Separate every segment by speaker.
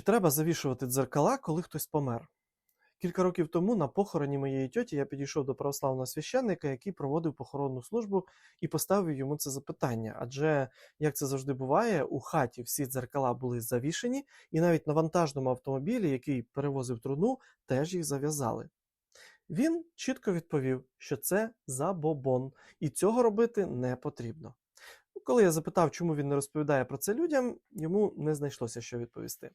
Speaker 1: Чи треба завішувати дзеркала, коли хтось помер? Кілька років тому на похороні моєї тьоті я підійшов до православного священника, який проводив похоронну службу, і поставив йому це запитання. Адже, як це завжди буває, у хаті всі дзеркала були завішені, і навіть на вантажному автомобілі, який перевозив труну, теж їх зав'язали. Він чітко відповів, що це забобон, і цього робити не потрібно. Коли я запитав, чому він не розповідає про це людям, йому не знайшлося що відповісти.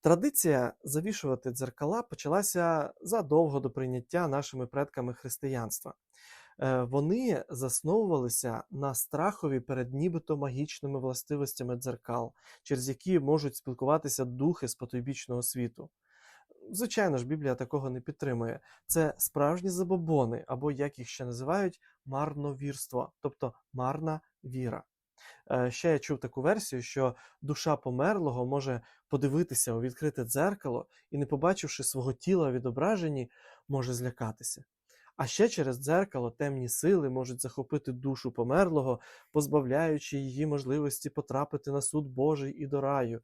Speaker 1: Традиція завішувати дзеркала почалася задовго до прийняття нашими предками християнства. Е, Вони засновувалися на страхові перед нібито магічними властивостями дзеркал, через які можуть спілкуватися духи з потойбічного світу. Звичайно ж, Біблія такого не підтримує. Це справжні забобони, або як їх ще називають, марновірство, тобто марна віра. Е, Ще я чув таку версію, що душа померлого може подивитися у відкрите дзеркало і, не побачивши свого тіла в відображенні, може злякатися. А ще через дзеркало темні сили можуть захопити душу померлого, позбавляючи її можливості потрапити на суд Божий і до раю.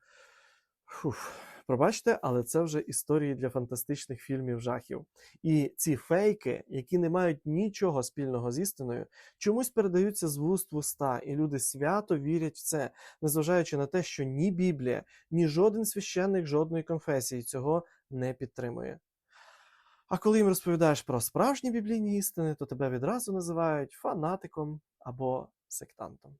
Speaker 1: Фух, пробачте, але це вже історії для фантастичних фільмів жахів. І ці фейки, які не мають нічого спільного з істиною, чомусь передаються з вуст в уста, і люди свято вірять в це, незважаючи на те, що ні Біблія, ні жоден священник жодної конфесії цього не підтримує. А коли їм розповідаєш про справжні біблійні істини, то тебе відразу називають фанатиком або сектантом.